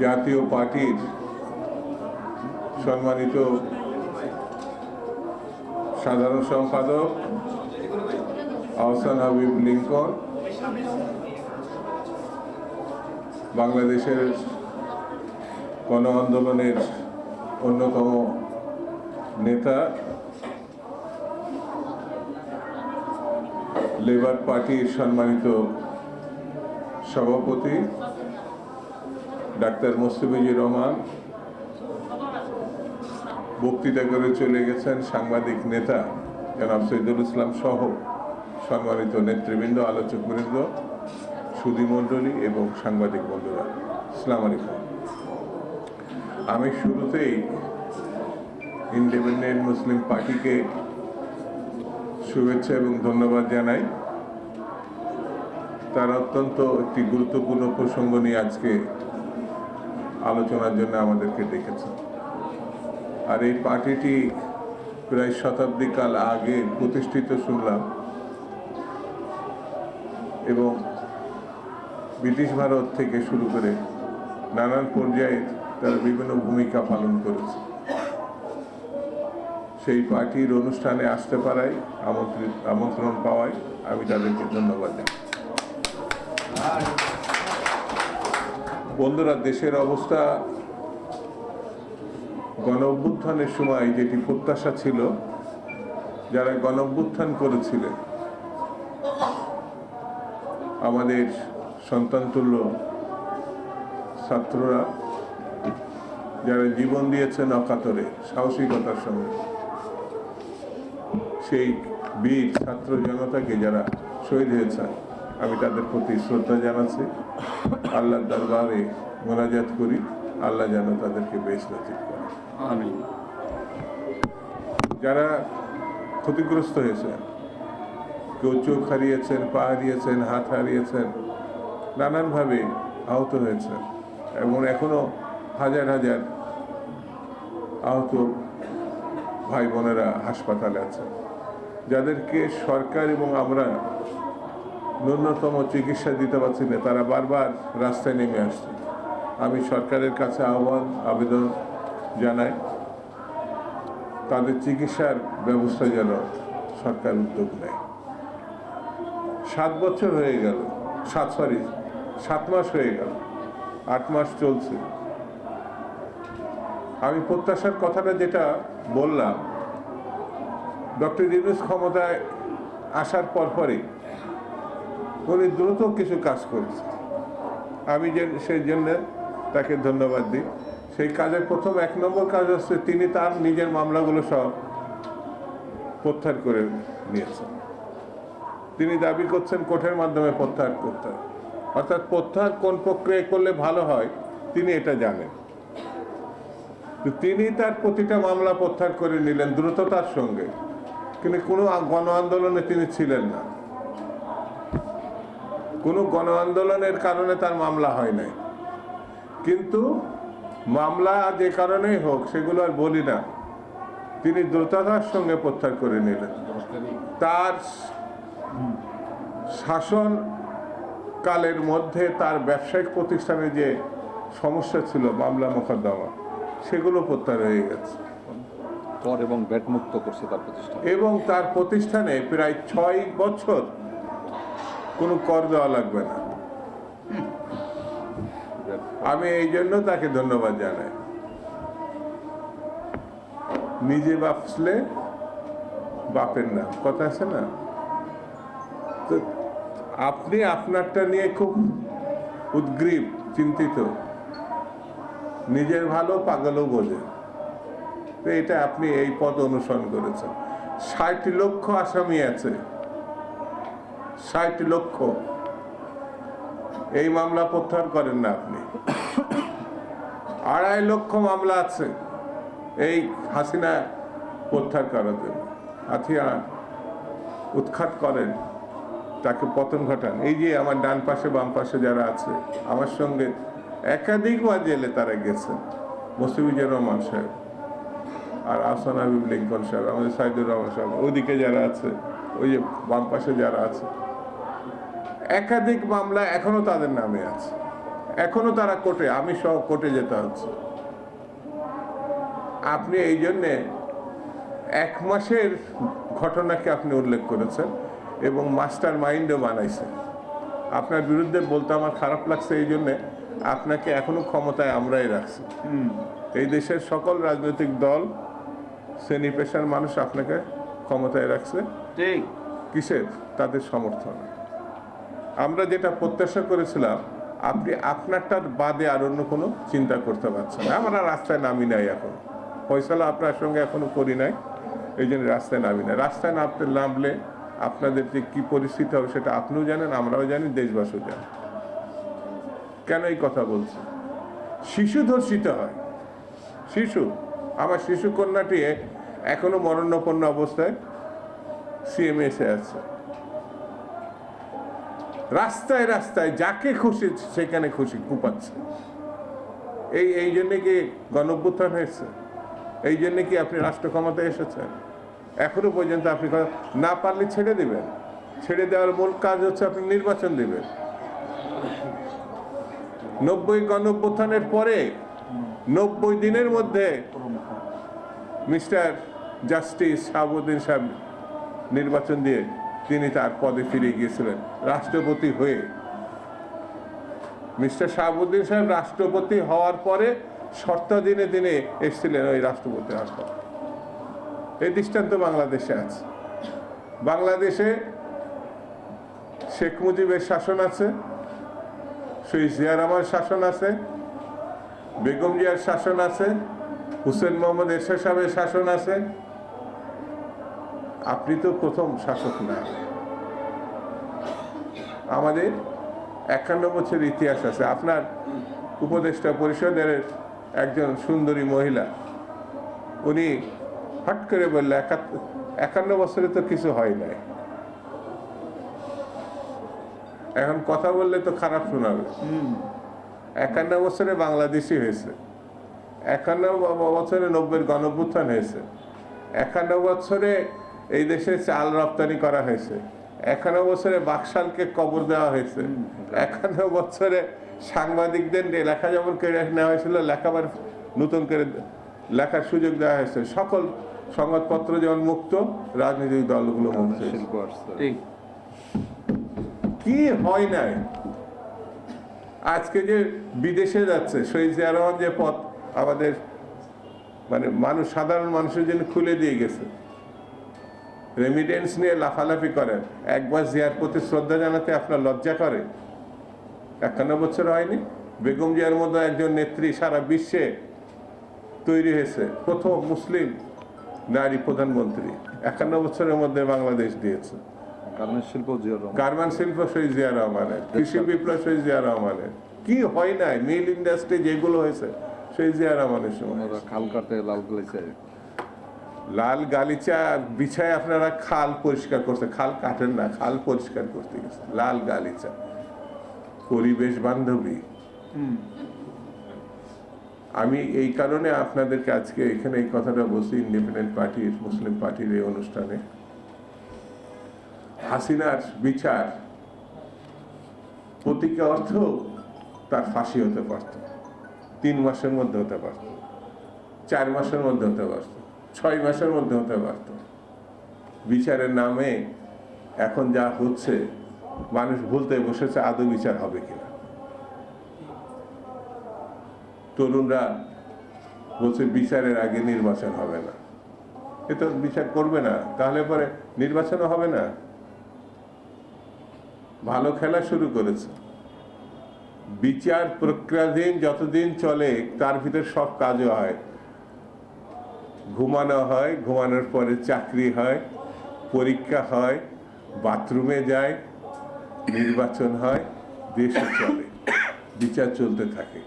জাতীয় পার্টির সম্মানিত সাধারণ সম্পাদক, আহসান হাবিব লিঙ্কন, বাংলাদেশের গণ আন্দোলনের অন্যতম নেতা, লেবার পার্টির সম্মানিত সভাপতি ডাক্তার মুস্তাফিজুর রহমান বক্তৃতা করে চলে গেছেন সাংবাদিক নেতা জনাব সৈদুল ইসলাম সহ সম্মানিত নেতৃবৃন্দ আলোচকবৃন্দ সুধীমণ্ডলী এবং সাংবাদিক বন্ধুরা। আসসালামু আলাইকুম। আমি শুরুতেই ইন্ডিপেন্ডেন্ট মুসলিম পার্টিকে শুভেচ্ছা এবং ধন্যবাদ জানাই। তারা অত্যন্ত একটি গুরুত্বপূর্ণ প্রসঙ্গ নিয়ে আজকে আলোচনার জন্য আমাদেরকে ডেকেছে। আর এই পার্টিটি প্রায় শতাব্দী কাল আগে প্রতিষ্ঠিত শুনলাম এবং ব্রিটিশ ভারত থেকে শুরু করে নানান পর্যায়ে তারা বিভিন্ন ভূমিকা পালন করেছে। সেই পার্টির অনুষ্ঠানে আসতে পারায় আমন্ত্রিত আমন্ত্রণ পাওয়ায় আমি তাদেরকে ধন্যবাদ জানাই। বন্ধুরা, দেশের অবস্থা গণ অভ্যুত্থানের সময় যেটি প্রত্যাশা ছিল, যারা গণ অভ্যুত্থান করেছিলেন, আমাদের সন্তানতুল্য ছাত্ররা, যারা জীবন দিয়েছেন অকাতরে, সাহসিকতার সঙ্গে, সেই বীর ছাত্র জনতাকে যারা শহীদ হয়েছেন আমি তাদের প্রতি শ্রদ্ধা জানাচ্ছি। আল্লাহর দরবারে মোনাজাত করি। আল্লাহ যেন তাদেরকে বেশ নচিত করে। আমিন। যারা ক্ষতিগ্রস্ত হয়েছেন কেউ চোখ হারিয়েছেন পা হারিয়েছেন হাত হারিয়েছেন নানানভাবে আহত হয়েছেন এবং এখনও হাজার হাজার আহত ভাই বোনেরা হাসপাতালে আছেন। যাদেরকে সরকার এবং আমরা ন্যূনতম চিকিৎসা দিতে পারছি না, তারা বারবার রাস্তায় নেমে আসছে। আমি সরকারের কাছে আহ্বান, আবেদন জানাই, তাদের চিকিৎসার ব্যবস্থা যেন সরকার উদ্যোগ নেয়। সাত বছর হয়ে গেল, সাত সরি সাত মাস হয়ে গেল, আট মাস চলছে। আমি প্রত্যাশার কথাটা যেটা বললাম, ডক্টর ইউনুস ক্ষমতায় আসার পরপরই উনি দ্রুত কিছু কাজ করেছে আমি যে, সেই জন্য তাকে ধন্যবাদ দিই। সেই কাজের প্রথম এক নম্বর কাজ হচ্ছে তিনি তার নিজের মামলাগুলো সব প্রত্যাহার করে নিয়েছেন। তিনি দাবি করছেন কোর্টের মাধ্যমে প্রত্যাহার করতে অর্থাৎ প্রত্যাহার কোন প্রক্রিয়ায় করলে ভালো হয়, তিনি এটা জানেন। তিনি তার প্রতিটা মামলা প্রত্যাহার করে নিলেন দ্রুততার সঙ্গে। কিন্তু কোনো গণ আন্দোলনে তিনি ছিলেন না। কোনো গণ আন্দোলনের কারণে তার মামলা হয় নাই। কিন্তু মামলা যে কারণেই হোক সেগুলো আর বলি না। তিনি দ্রুততার সঙ্গে প্রত্যাহার করে নিলেন। তার শাসন কালের মধ্যে তার ব্যবসায়িক প্রতিষ্ঠানে যে সমস্যা ছিল মামলা মোকদ্দমা সেগুলো প্রত্যাহার হয়ে গেছে। কর এবং ব্যাট মুক্ত করছে তার প্রতিষ্ঠান। এবং তার প্রতিষ্ঠানে প্রায় ছয় বছর কোনো কর দেওয়া লাগবে না। আমি এই জন্য তাকে ধন্যবাদ জানাই। নিজে বাপসলে বাপের না কথা আছে না? তো আপনি আপনারটা নিয়ে খুব উদ্গ্রীব, চিন্তিত। নিজের ভালো পাগলও বোঝে। তো এটা আপনি এই পদ অনুসরণ করেছেন। ষাট লক্ষ আসামি আছে। ষাট লক্ষ। এই মামলা প্রত্যাহার করেন না আপনি। আড়াই লক্ষ মামলা আছে। এই হাসিনা প্রত্যাহার করার জন্য। হাতিয়ার উৎখাত করেন, তাকে পতন ঘটান। এই যে আমার ডান পাশে, বাম পাশে যারা আছে, আমার সঙ্গে একাধিকবার জেলে তারা গেছেন। মুসিবুজুর রহমান সাহেব আর আসান হাবিব লিঙ্কন সাহেব, আমাদের সাইদুর রহমান সাহেব। ওইদিকে যারা আছে, ওই যে বাম পাশে যারা আছে একাধিক মামলা এখনও তাদের নামে আছে। এখনও তারা কোর্টে আমি সহ কোর্টে যেতে হচ্ছে। আপনি এই জন্যে এক মাসের ঘটনাকে আপনি উল্লেখ করেছেন এবং মাস্টার মাইন্ডও বানাইছেন। আপনার বিরুদ্ধে বলতে আমার খারাপ লাগছে এই জন্যে আপনাকে এখনও ক্ষমতায় আমরাই রাখছি। এই দেশের সকল রাজনৈতিক দল শ্রেণি পেশার মানুষ আপনাকে ক্ষমতায় রাখছে। ঠিক। কিসের? তাদের সমর্থন। আমরা যেটা প্রত্যাশা করেছিলাম, আপনি আপনারটার বাদে আর অন্য কোনো চিন্তা করতে পারছেন না। আমরা রাস্তায় নামি নাই এখন। ফয়সালা আপনার সঙ্গে এখনও করি নাই। এই জন্য রাস্তায় নামি নাই। রাস্তায় নামতে নামলে আপনাদের যে কী পরিস্থিতি হবে সেটা আপনিও জানেন, আমরাও জানি, দেশবাসীও জানেন কেন এই কথা বলছি? শিশু ধর্ষিত হয়। শিশু, আমার শিশু কন্যাটি এখনও মরণাপন্ন অবস্থায় সিএমএসে আছে। রাস্তায় রাস্তায় যাকে খুশি সেখানে খুশি কুপাচ্ছে এই এই জন্যে কি গণভ্যুত্থান হয়েছে? এই জন্য কি আপনি রাষ্ট্র ক্ষমতায় এসেছেন? এখনও পর্যন্ত আপনি না পারলে ছেড়ে দিবেন। ছেড়ে দেওয়ার মূল কাজ হচ্ছে আপনি নির্বাচন দিবেন। নব্বই গণভ্যুত্থানের পরে, নব্বই দিনের মধ্যে মিস্টার জাস্টিস শাহাবুদ্দিন সাহেব নির্বাচন দিয়ে তিনি তার পদে ফিরে গিয়েছিলেন। রাষ্ট্রপতি হয়ে। মিস্টার শাহাবুদ্দিন সাহেব রাষ্ট্রপতি হওয়ার পরে শর্ত দিনে দিনে এসেছিলেন ওই রাষ্ট্রপতি আসন এই দৃষ্টান্ত বাংলাদেশে আছে। বাংলাদেশে শেখ মুজিবের শাসন আছে, শহীদ জিয়া রহমান শাসন আছে, বেগম জিয়ার শাসন আছে, হুসেন মোহাম্মদ এরশাদ সাহেবের শাসন আছে আপনি তো প্রথম শাসক না। আমাদের একান্ন বছর ইতিহাস আছে। আপনার উপদেষ্টা পরিষদের একজন সুন্দরী মহিলা, উনি হট করে বললে একান্ন বছরে তো কিছু হয় নাই। এখন কথা বললে তো খারাপ শোনাবে। একান্ন বছরে বাংলাদেশি হয়েছে। একান্ন বছরে নব্বই গণভ্যুত্থান হয়েছে। একান্ন বছরে এই দেশে চাল রপ্তানি করা হয়েছে। একান্ন বছরে বাকশালকে কবর দেওয়া হয়েছে। একান্ন বছরে সাংবাদিকদের নিয়ে লেখা যেমন কেড়ে নেওয়া হয়েছিল লেখাবার নতুন করে লেখার সুযোগ দেওয়া হয়েছে। সকল সংবাদপত্র যেমন মুক্ত রাজনৈতিক দলগুলো মুক্ত কি হয় নাই? আজকে যে বিদেশে যাচ্ছে শহীদ জিয়া রহমান যে পথ আমাদের মানে মানুষ সাধারণ মানুষের জন্য খুলে দিয়ে গেছে। রেমিটেন্স নিয়ে লাফালাফি করেন। একবার জিয়ার প্রতি শ্রদ্ধা জানাতে আপনার লজ্জা করে। একান্ন বছর হয়নি। বেগম জিয়ার মতো একজন নেত্রী সারা বিশ্বে তৈরি হয়েছে। প্রথম মুসলিম নারী প্রধানমন্ত্রী। একান্ন বছরের মধ্যে বাংলাদেশ দিয়েছে। শিল্প গার্মেন্ট শিল্প শহীদ জিয়া রহমানের। কৃষি বিপ্লব শহীদ জিয়া রহমানের। কি হয় নাই? মিল ইন্ডাস্ট্রি যেগুলো হয়েছে শহীদ জিয়া রহমানের সময়। খাল কাটে লাল গলেছে লাল গালিচা বিছায় আপনারা খাল পরিষ্কার করছে খাল কাটেন না খাল পরিষ্কার করতে গেছে লাল গালিচা। পরিবেশ বান্ধবী। আমি এই কারণে আপনাদেরকে আজকে এখানে এই কথাটা বলছি ইন্ডিপেন্ডেন্ট পার্টির মুসলিম পার্টির এই অনুষ্ঠানে। হাসিনার বিচার প্রতীকে অর্থ তার ফাঁসি হতে পারত। তিন মাসের মধ্যে হতে পারত। চার মাসের মধ্যে হতে পারত। ছয় মাসের মধ্যে হতে পারত। বিচারের নামে এখন যা হচ্ছে, মানুষ ভুলতে বসেছে আদৌ বিচার হবে কিনা। তরুণরা বলছে, বিচারের আগে নির্বাচন হবে না। এ তো বিচার করবে না, তাহলে পরে নির্বাচনও হবে না। ভালো খেলা শুরু করেছে। বিচার প্রক্রিয়াধীন যতদিন চলে, তার ভিতর সব কাজও হয়। ঘুমানো হয়, ঘুমানোর পরে চাকরি হয়, পরীক্ষা হয়, বাথরুমে যায়, নির্বাচন হয়, দেশে চলে, বিচার চলতে থাকে।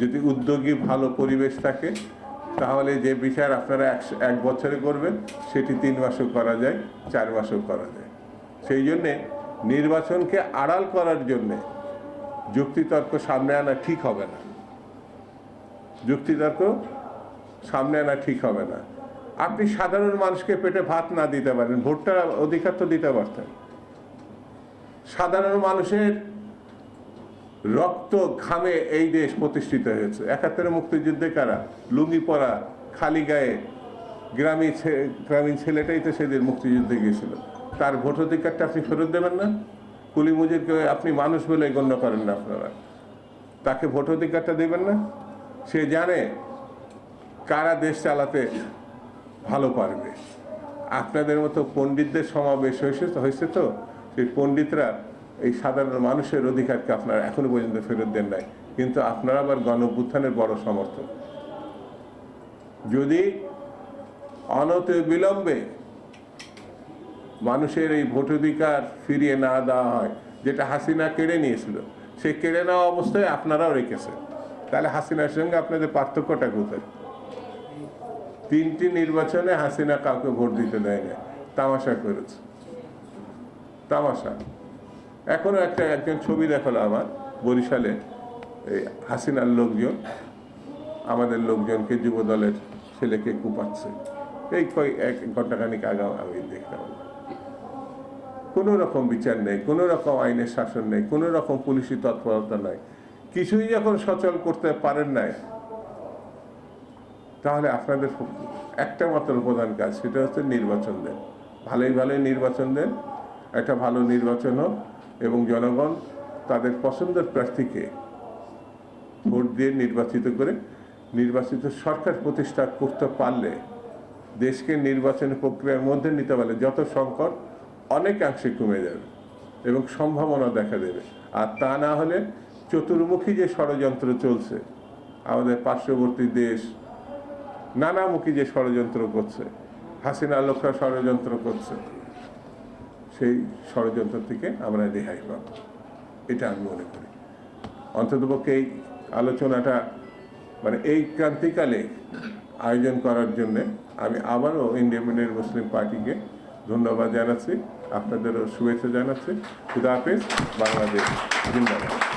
যদি উদ্যোগী ভালো পরিবেশ থাকে, তাহলে যে বিচার আপনারা এক বছরে করবেন, সেটি তিন মাসও করা যায়, চার মাসও করা যায়। সেই জন্যে নির্বাচনকে আড়াল করার জন্যে যুক্তিতর্ক সামনে আনা ঠিক হবে না। যুক্তিতর্ক সামনে আনা ঠিক হবে না। আপনি সাধারণ মানুষকে পেটে ভাত না দিতে পারেন ভোটটা অধিকার তো দিতে পারতেন। সাধারণ মানুষের রক্ত ঘামে এই দেশ প্রতিষ্ঠিত হয়েছে। একাত্তরে মুক্তিযুদ্ধে কারা? লুঙ্গি পরা, খালি গায়ে, গ্রামী গ্রামীণ ছেলেটাই তো সেদিন মুক্তিযুদ্ধে গিয়েছিল। তার ভোট অধিকারটা আপনি ফেরত দেবেন না? কুলি মুজিরকে আপনি মানুষ বলে গণ্য করেন না আপনারা। তাকে ভোট অধিকারটা দেবেন না? সে জানে কারা দেশ চালাতে ভালো পারবে? আপনাদের মতো পণ্ডিতদের সমাবেশ হয়েছে তো হয়েছে তো? সেই পণ্ডিতরা এই সাধারণ মানুষের অধিকারকে আপনারা এখনও পর্যন্ত ফেরত দেন নাই। কিন্তু আপনারা আবার গণ অভ্যুত্থানের বড় সমর্থক। যদি অনত বিলম্বে মানুষের এই ভোটাধিকার ফিরিয়ে না দেওয়া হয়, যেটা হাসিনা কেড়ে নিয়েছিল সে কেড়ে নেওয়া অবস্থায় আপনারাও রেখেছেন। তাহলে হাসিনার সঙ্গে আপনাদের পার্থক্যটা কোথায়? তিনটি নির্বাচনে হাসিনা কাউকে ভোট দিতে দেয় না তামাশা করেছে। তামাশা। এখনও একটা, একজন ছবি দেখাল আমার? বরিশালে এই হাসিনার লোকজন, আমাদের লোকজনকে যুব দলের ছেলেকে কুপাচ্ছে। এই কয়, এক ঘন্টাখানিক আগে আমি দেখলাম কোনো রকম বিচার নেই, কোনো রকম আইনের শাসন নেই, কোনো রকম পুলিশি তৎপরতা নাই। কিছুই যখন সচল করতে পারেন নাই তাহলে আপনাদের একটা মাত্র প্রধান কাজ, সেটা হচ্ছে নির্বাচন দেন। ভালোই ভালোই নির্বাচন দেন, একটা ভালো নির্বাচন হোক, এবং জনগণ তাদের পছন্দের প্রার্থীকে ভোট দিয়ে নির্বাচিত করে, নির্বাচিত সরকার প্রতিষ্ঠা করতে পারলে, দেশকে নির্বাচনী প্রক্রিয়ার মধ্যে নিতে পারলে যত সংকট, অনেকাংশে কমে যাবে এবং সম্ভাবনা দেখা দেবে। আর তা না হলে চতুর্মুখী যে ষড়যন্ত্র চলছে, আমাদের পার্শ্ববর্তী দেশ নানামুখী যে ষড়যন্ত্র করছে, হাসিনা লোকরা ষড়যন্ত্র করছে, সেই ষড়যন্ত্র থেকে আমরা রেহাই পাব। এটা আমি মনে করি। অন্ততপক্ষে এই আলোচনাটা মানে এই ক্রান্তিকালে আয়োজন করার জন্য আমি আবারও ইন্ডিপেন্ডেন্ট মুসলিম পার্টিকে ধন্যবাদ জানাচ্ছি। আপনাদেরও শুভেচ্ছা জানাচ্ছি। খুদা হাফেজ, বাংলাদেশ, জিন্দাবাদ।